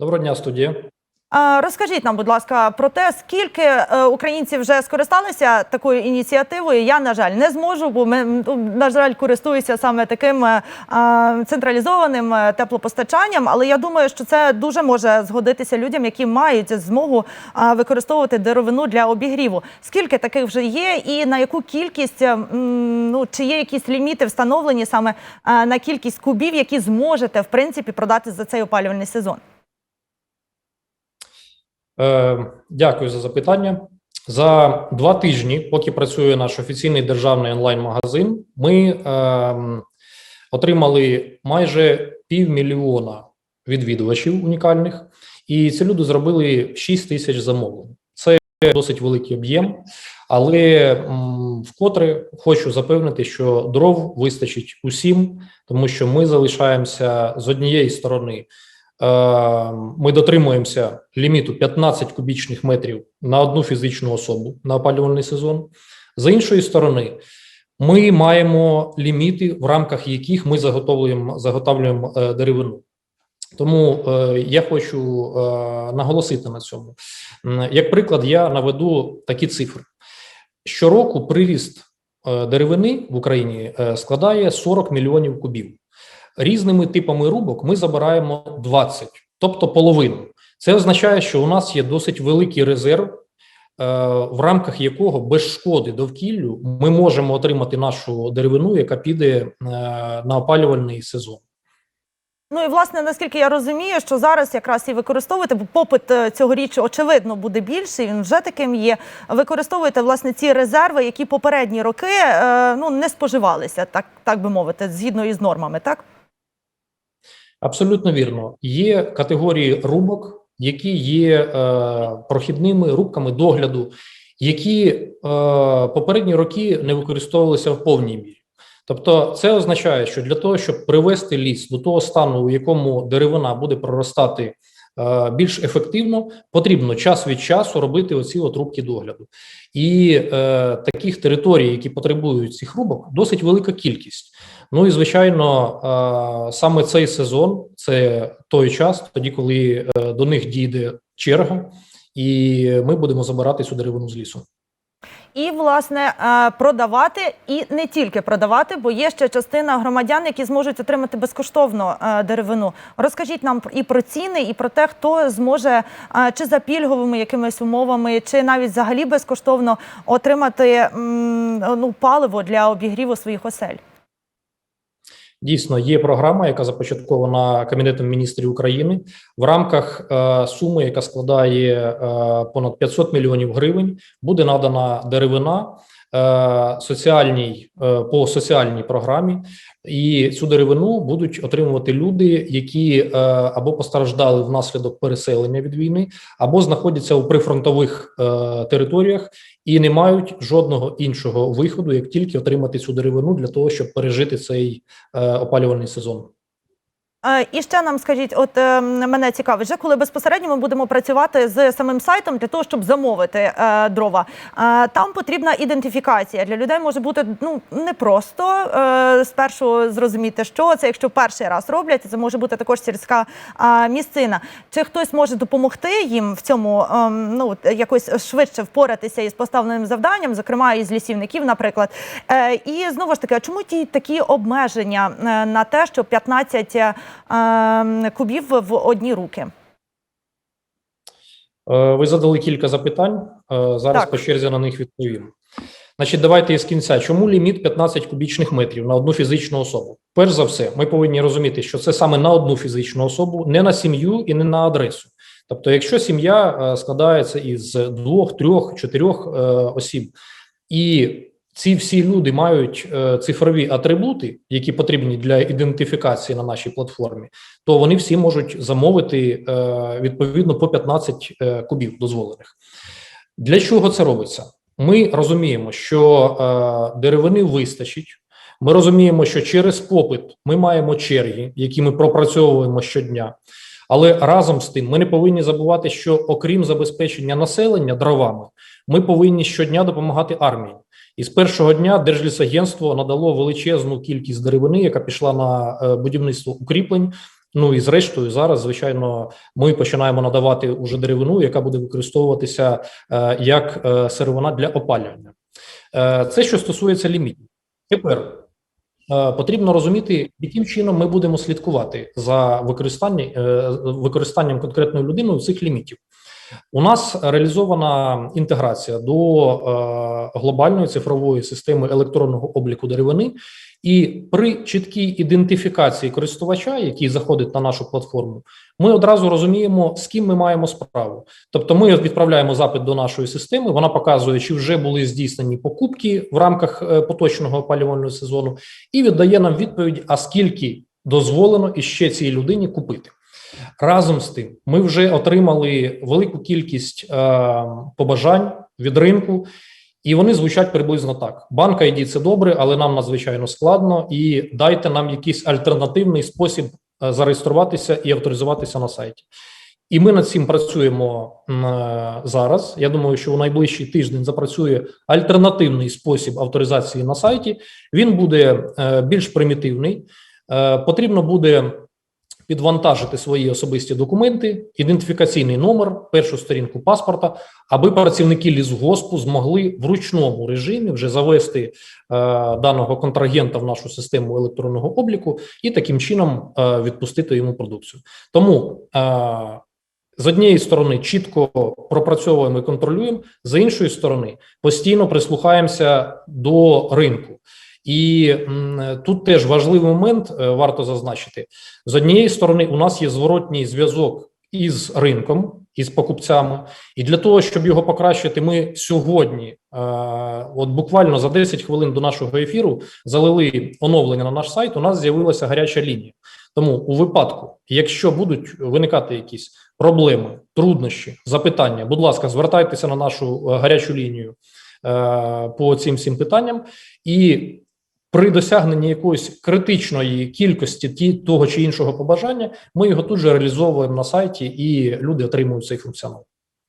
Доброго дня, студія. Розкажіть нам, будь ласка, про те, скільки е, українців вже скористалися такою ініціативою. Я, на жаль, не зможу, бо ми, ну, на жаль, користуюся саме таким е, централізованим е, теплопостачанням. Але я думаю, що це дуже може згодитися людям, які мають змогу використовувати деревину для обігріву. Скільки таких вже є, і на яку кількість ну чи є якісь ліміти встановлені саме на кількість кубів, які зможете в принципі продати за цей опалювальний сезон? Е, Дякую за запитання. За два тижні, поки працює наш офіційний державний онлайн-магазин, ми е, отримали майже півмільйона відвідувачів унікальних, і ці люди зробили 6 тисяч замовлень. Це досить великий об'єм, але м, вкотре хочу запевнити, що дров вистачить усім, тому що ми залишаємося з однієї сторони. Е, Ми дотримуємося ліміту 15 кубічних метрів на одну фізичну особу на опалювальний сезон. З іншої сторони, ми маємо ліміти, в рамках яких ми заготовлюємо заготовлюємо е, деревину. Тому е, я хочу наголосити на цьому. Як приклад, я наведу такі цифри: щороку приріст деревини в Україні складає 40 мільйонів кубів. Різними типами рубок ми забираємо 20, тобто половину. Це означає, що у нас є досить великий резерв, е, в рамках якого без шкоди довкіллю ми можемо отримати нашу деревину, яка піде е, на опалювальний сезон. Ну і власне, наскільки я розумію, що зараз якраз і використовуєте, бо попит е, цьогоріч очевидно буде більший. Він вже таким є. Використовуєте власне ці резерви, які попередні роки ну не споживалися, так так би мовити, згідно із нормами, так. Абсолютно вірно. Є категорії рубок, які є е, прохідними рубками догляду, які е, попередні роки не використовувалися в повній мірі. Тобто, це означає, що для того, щоб привести ліс до того стану, у якому деревина буде проростати більш ефективно, потрібно час від часу робити оці от догляду. І е, таких територій, які потребують цих рубок, досить велика кількість. Ну і звичайно, е, саме цей сезон це той час, тоді коли е, до них дійде черга, і ми будемо забирати цю деревину з лісу. І власне е, продавати і не тільки продавати, бо є ще частина громадян, які зможуть отримати безкоштовно е, деревину. Розкажіть нам і про ціни, і про те, хто зможе е, чи за пільговими якимись умовами, чи навіть взагалі безкоштовно отримати ну, паливо для обігріву своїх осель. Дійсно, є програма, яка започаткована Кабінетом міністрів України. В рамках е, суми, яка складає е, понад 500 мільйонів гривень, буде надана деревина соціальній е, по соціальній програмі, і цю деревину будуть отримувати люди, які е, або постраждали внаслідок переселення від війни, або знаходяться у прифронтових е, територіях і не мають жодного іншого виходу, як тільки отримати цю деревину для того, щоб пережити цей е, опалювальний сезон. І ще нам скажіть, от е, мене цікавить, вже коли безпосередньо ми будемо працювати з самим сайтом для того, щоб замовити е, дрова. Там потрібна ідентифікація. Для людей може бути ну непросто е, спершу зрозуміти, що це, якщо перший раз роблять, це може бути також сільська місцина. Чи хтось може допомогти їм в цьому е, ну якось швидше впоратися із поставленим завданням, зокрема із лісівників, наприклад. Е, і знову ж таки, чому ті такі обмеження на те, що 15 е, кубів в одні руки? Е, Ви задали кілька запитань. е, Зараз Так. по черзі на них відповім. Значить, давайте із кінця. Чому ліміт 15 кубічних метрів на одну фізичну особу? Перш за все, ми повинні розуміти, що це саме на одну фізичну особу, не на сім'ю і не на адресу. Тобто, якщо сім'я е, складається із двох, трьох, чотирьох осіб, і ці всі люди мають е, цифрові атрибути, які потрібні для ідентифікації на нашій платформі, то вони всі можуть замовити е, відповідно по 15 е, кубів дозволених. Для чого це робиться? Ми розуміємо, що деревини вистачить. Ми розуміємо, що через попит ми маємо черги, які ми пропрацьовуємо щодня. Але разом з тим ми не повинні забувати, що окрім забезпечення населення дровами, ми повинні щодня допомагати армії. І з першого дня Держлісагентство надало величезну кількість деревини, яка пішла на е, будівництво укріплень Ну і зрештою, зараз, звичайно, ми починаємо надавати уже деревину, яка буде використовуватися е, як е, сировина для опалювання. Це що стосується лімітів. Тепер потрібно розуміти, яким чином ми будемо слідкувати за використанням е, використанням конкретною людиною цих лімітів. У нас реалізована інтеграція до е, глобальної цифрової системи електронного обліку деревини, і при чіткій ідентифікації користувача, який заходить на нашу платформу, ми одразу розуміємо, з ким ми маємо справу. Тобто, ми відправляємо запит до нашої системи. Вона показує, чи вже були здійснені покупки в рамках е, поточного опалювального сезону, і віддає нам відповідь: а скільки дозволено іще цій людині купити. Разом з тим, ми вже отримали велику кількість е, побажань від ринку, і вони звучать приблизно так: банк ID – це добре, але нам надзвичайно складно, і дайте нам якийсь альтернативний спосіб е, зареєструватися і авторизуватися на сайті. І ми над цим працюємо е, зараз. Я думаю, що у найближчий тиждень запрацює альтернативний спосіб авторизації на сайті. Він буде е, більш примітивний. Потрібно буде підвантажити свої особисті документи, ідентифікаційний номер, першу сторінку паспорта, аби працівники лісгоспу змогли в ручному режимі вже завести е, даного контрагента в нашу систему електронного обліку і таким чином е, відпустити йому продукцію. Тому е, з однієї сторони чітко пропрацьовуємо і контролюємо, з іншої сторони постійно прислухаємося до ринку. І тут теж важливий момент е, варто зазначити: з однієї сторони, у нас є зворотній зв'язок із ринком, із покупцями, і для того, щоб його покращити, ми сьогодні, е, от буквально за 10 хвилин до нашого ефіру, залили оновлення на наш сайт. У нас з'явилася гаряча лінія. Тому у випадку, якщо будуть виникати якісь проблеми, труднощі, запитання, будь ласка, звертайтеся на нашу е, гарячу лінію по цим всім питанням і. При досягненні якоїсь критичної кількості ті того чи іншого побажання, ми його тут же реалізовуємо на сайті, і люди отримують цей функціонал.